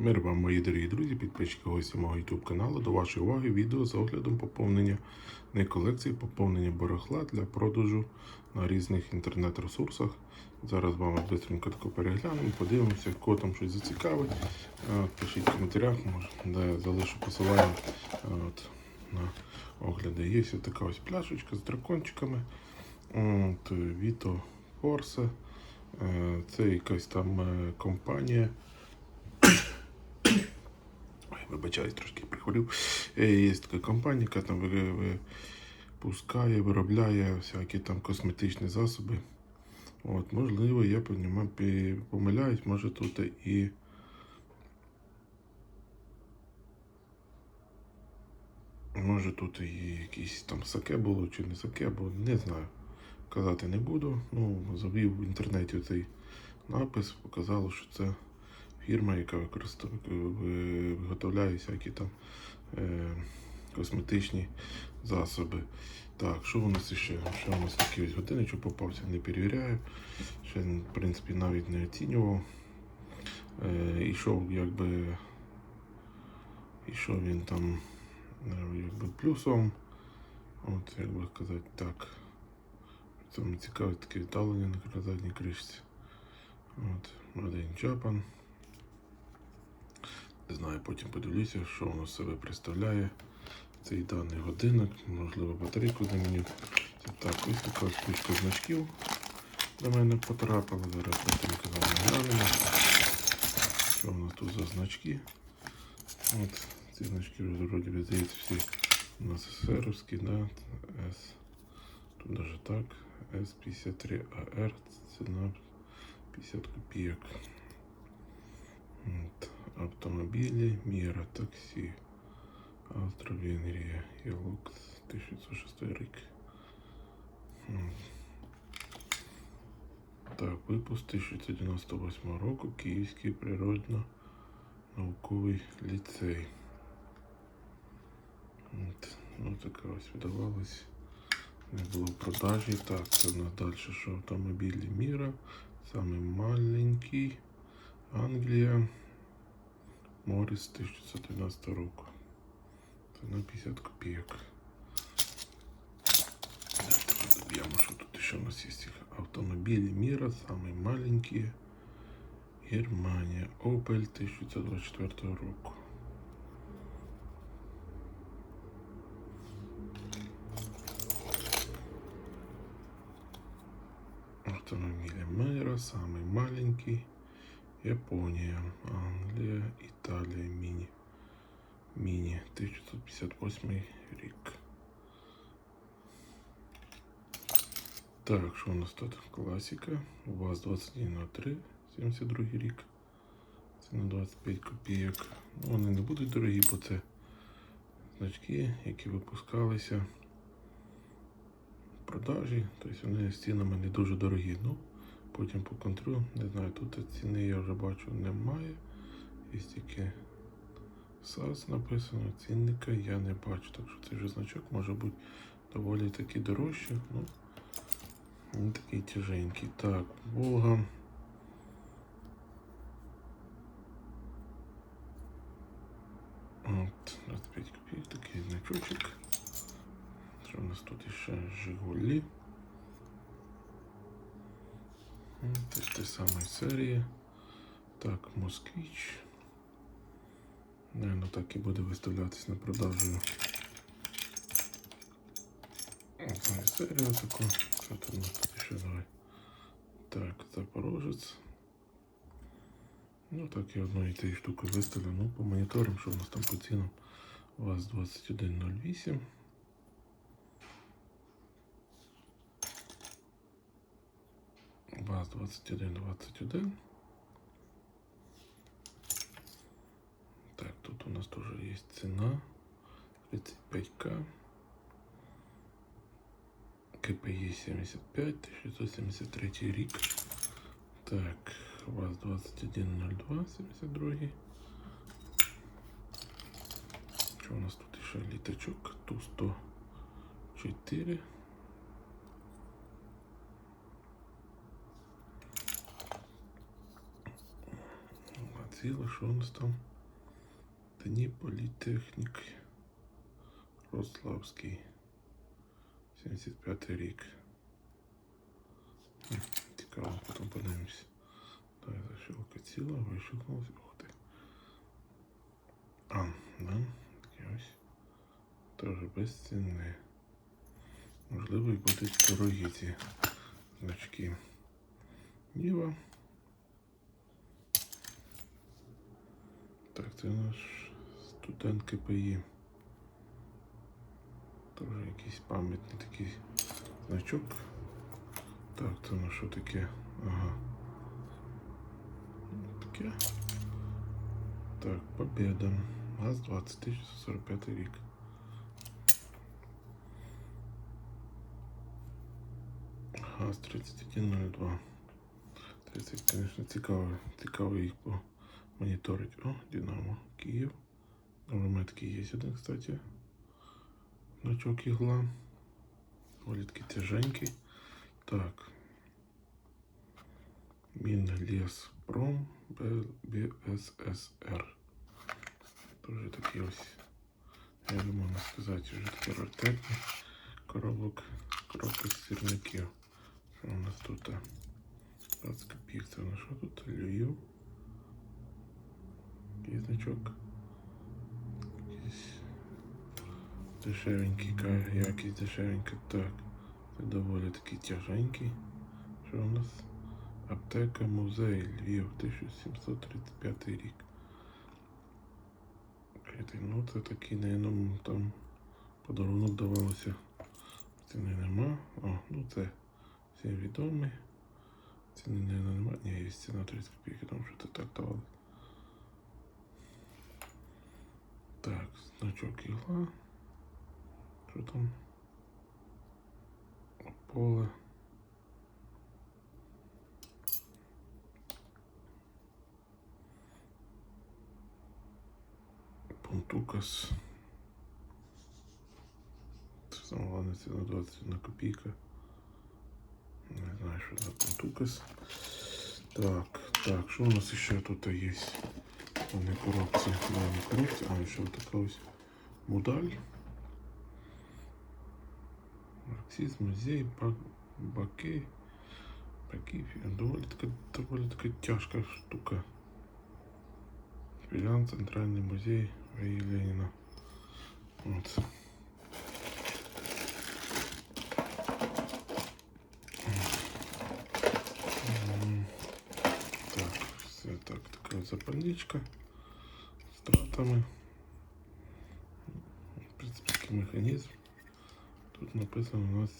Мир вам, мої дорогі друзі, підписчики гості мого YouTube каналу. До вашої уваги відео з оглядом поповнення не колекції, поповнення барахла для продажу на різних інтернет-ресурсах. Зараз з вами швидко тако переглянемо, подивимося, кого там щось зацікавить. Е, Пишіть в коментарях, може, де я залишу посилання е, от, на огляди. Є ось така ось пляшечка з дракончиками. От, Vito Force. Е, Це якась там е, компанія. Вибачаюсь, трошки прихворів. Е, Є така компанія, яка там ви- випускає, виробляє всякі там косметичні засоби. От, можливо, я помиляюсь, може тут і. Може тут і якісь там саке було чи не саке, бо не знаю. Казати не буду. Ну, завів в інтернеті цей напис, показало, що це фірма, яка виготовляє всякі там е, косметичні засоби. Так, що у нас ще? Що у нас такий ось годинничок попався, не перевіряю. Ще, в принципі, навіть не оцінював. Е, ішов якби. Ішов він там е, якби плюсом. От, як би сказати, так. Саме цікаве таке віддалення на задній кришці. От, in Japan. Не знаю, потім подивлюся, що воно себе представляє. Цей даний годинник, можливо, батарейку заміню. Так, ось така ось кучка значків до мене потрапила. Зараз потім вами глянемо. Що у нас тут за значки? От, ці значки вроді здається всі у нас СССРовські, да? С. Тут даже так. С53АР, ціна 50 копійок. От, автомобілі, Міра, таксі, Австро-Венгрія, Ялукс, 1906 рік. М. Так, випуск 1998 року, Київський природно-науковий ліцей. От, ну така ось видавалась. Не було в продажі. Так, це у нас далі, що автомобілі Міра. Самий маленький. Англія. Моріс 1912 року. Це на 50 копійок. Давайте доб'ємо, що тут ще у нас є цих автомобілі Міра, самий маленький. Германія. Opel 1924 року. Автомобили Мейра, самый маленький. Япония, Англия, Италия, мини. Мини, 1958 рік. Так, що у нас тут? Класика. УАЗ 2103, 72 рік. Це на 25 копійок. Ну, вони не будуть дорогі, бо це значки, які випускалися в продажі, тобто вони з цінами не дуже дорогі. Ну, потім по контролю, не знаю, тут ціни я вже бачу немає. Є тільки САС написано, цінника я не бачу. Так що цей же значок може бути доволі таки дорожчий. Ну, він такий тяженький. Так, Волга. От, 25 копійок, такий значочок. Що у нас тут ще Жигулі? Теж те самої серії. Так, Москвич. Наверно, так і буде виставлятись на продажу. Одна серія така. Там у нас тут ще давай? Так, Запорожець. Ну так я і одної тієї штуки виставлю. Ну, по моніторам, що у нас там по цінам. ВАЗ 2108. ВАЗ 2121. Так, тут у нас тоже есть цена. 35к. КПЕ 75, 1973 рік. Так, ВАЗ 2102, 72. Що у нас тут ще літачок? Ту 104. ціла, що у нас там? Дні політехніки. Рославський. 75 рік. Хм, Цікаво, потім подивимось. Так, защелка ціла, вищухнулася. Ух ти. А, да, такі ось. Теж безцінне. Можливо, і будуть дорогі ці значки. Ніва. Так, це наш студент КПІ. Теж якийсь пам'ятний такий значок. Так, це на що таке? Ага. Таке. Так, Победа. ГАЗ 20 1945 рік. ГАЗ 3102. 30, конечно, цікаво, цікаво їх помоніторить. О, Динамо, Київ. Новометки є один, кстати. Значок ігла. Волітки тяженький. Так. Мінлеспром БССР. Тоже такі ось, як би можна сказати, вже такі раритетні коробок, коробки з сірників. Що у нас тут? 20 копійок, це на що тут? Львів. Є значок. Якийсь дешевенький, якийсь дешевенький. Так. Це доволі такий тяженький. Що у нас? Аптека музей Львів, 1735 рік. Ну, це такий, наверное, там подарунок давалося. Ціни нема. О, ну це всім відомий. Ціни, наверное, нема. Ні, є ціна 30 копійок, тому що це так давали. Так, значок ігла. Що там? Поле. Пунтукас. Це саме головне ціна 21 копійка. Не знаю, що за пунтукас. Так, так, що у нас ще тут є? Вони коробці, да, не коробці, а ще така ось мудаль. Марксизм, музей, ба- баки. Баки, доволі така, доволі така тяжка штука. Філіан, Центральний музей Ваї Леніна. запальничка з тратами. В принципі, такий механізм. Тут написано у нас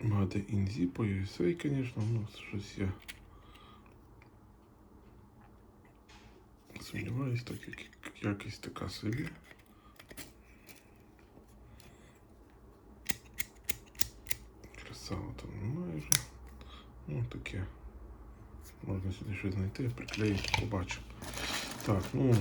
Made in Zip, USA, конечно, ну, щось я сумніваюсь, так як якість така собі. Красава там немає вже. Ну, таке. Можна сюди щось знайти, приклеїти, побачимо. Так, ну,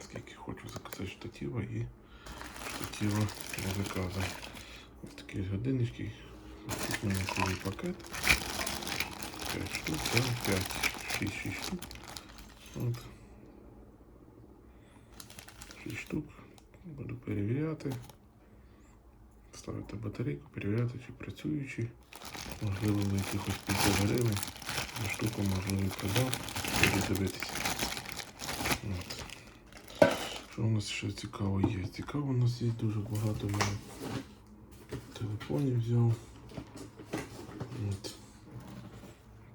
скільки хочу заказати штатива і штатива не заказу. Ось такі годиннички. У пакет. 5 штук, да? 5, 6, 6 штук. От. 6 штук. Буду перевіряти. Ставити батарейку, перевіряти, чи працюючі. Можливо, якихось 50 гривень. За штуку можливо продав. Буду дивитися. От. Що у нас ще цікаво є? Цікаво у нас є дуже багато мене телефонів взяв. От.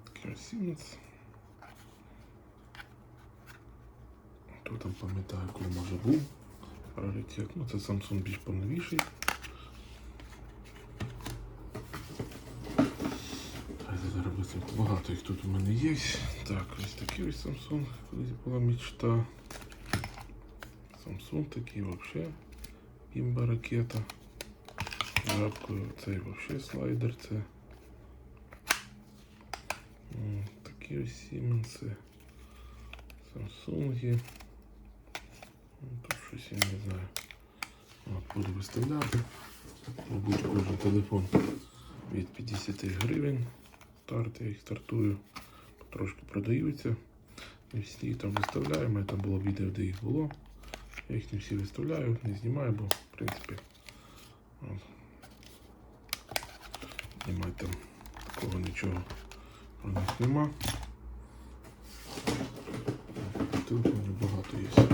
Такий Siemens. Хто там пам'ятає, коли може був раритет. Ну, це Samsung більш поновіший. Быстренько. Багато їх тут у мене є. Так, ось такий ось Samsung. Колись була мечта. Samsung такий вообще. Імба ракета. Жабкою цей вообще слайдер це. Такі ось Сіменси. Samsung. Тут щось я не знаю. От, буду виставляти. Мабуть, кожен телефон від 50 гривень. Старт я їх стартую. трошки продаються. Не всі їх там виставляю. У там було відео, де їх було. Я їх не всі виставляю, не знімаю, бо в принципі от, знімати там такого нічого про них нема. Телефонів багато є.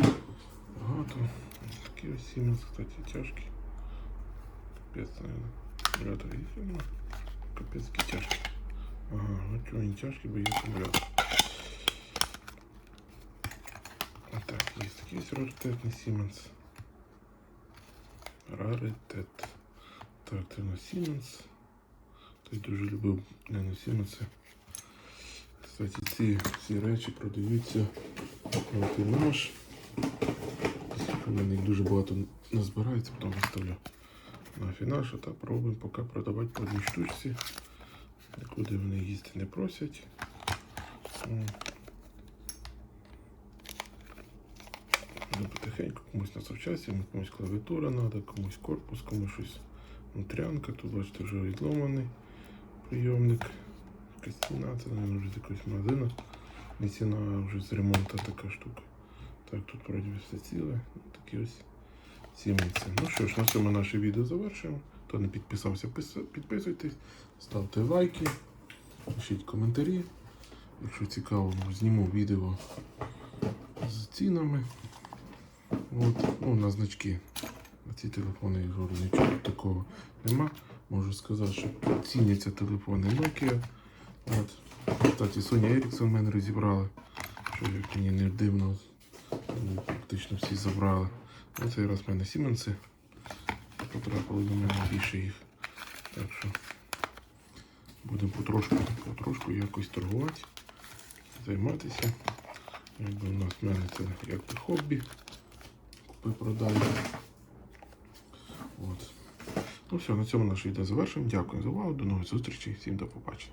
Багато. Такі ось Siemens, кстати, тяжкі. Капець, наверное. Аккумулятор есть Ага, вот что они тяжкие, бы есть аккумулятор. Вот так, есть такие есть раритетный Siemens. Раритет. Так, це у нас Siemens. Той дуже любив не на Siemens. Кстати, ці всі речі продаються на наш. У мене їх дуже багато назбирається, потім виставлю на фінаш, а так пробуємо поки продавати по одній штучці. Нікуди вони їсти не просять. Ну, потихеньку комусь на совчасті, комусь клавіатура треба, комусь корпус, комусь щось внутрянка. Тут бачите вже відломаний прийомник. Якась ціна, це, мабуть, вже з якогось магазину. Не ціна, а вже з ремонту така штука. Так, тут вроді все ціле. Такі ось сімейці. Ну що ж, на цьому наше відео завершуємо. Хто не підписався, підписуйтесь, ставте лайки, пишіть коментарі. Якщо цікаво, зніму відео з цінами. От, ну, на значки. На ці телефони я говорю, нічого такого нема. Можу сказати, що ціняться телефони Nokia. От. Кстати, Sony Ericsson в мене розібрали. Що як мені не дивно, практично всі забрали. Ну, цей раз в мене Сіменси потрапили до мене більше їх. Так що будемо потрошку, потрошку якось торгувати, займатися. Якби у нас в мене це якби хобі. Купи-продай. От. Ну все, на цьому наше відео завершуємо. Дякую за увагу. До нових зустрічей. Всім до побачення.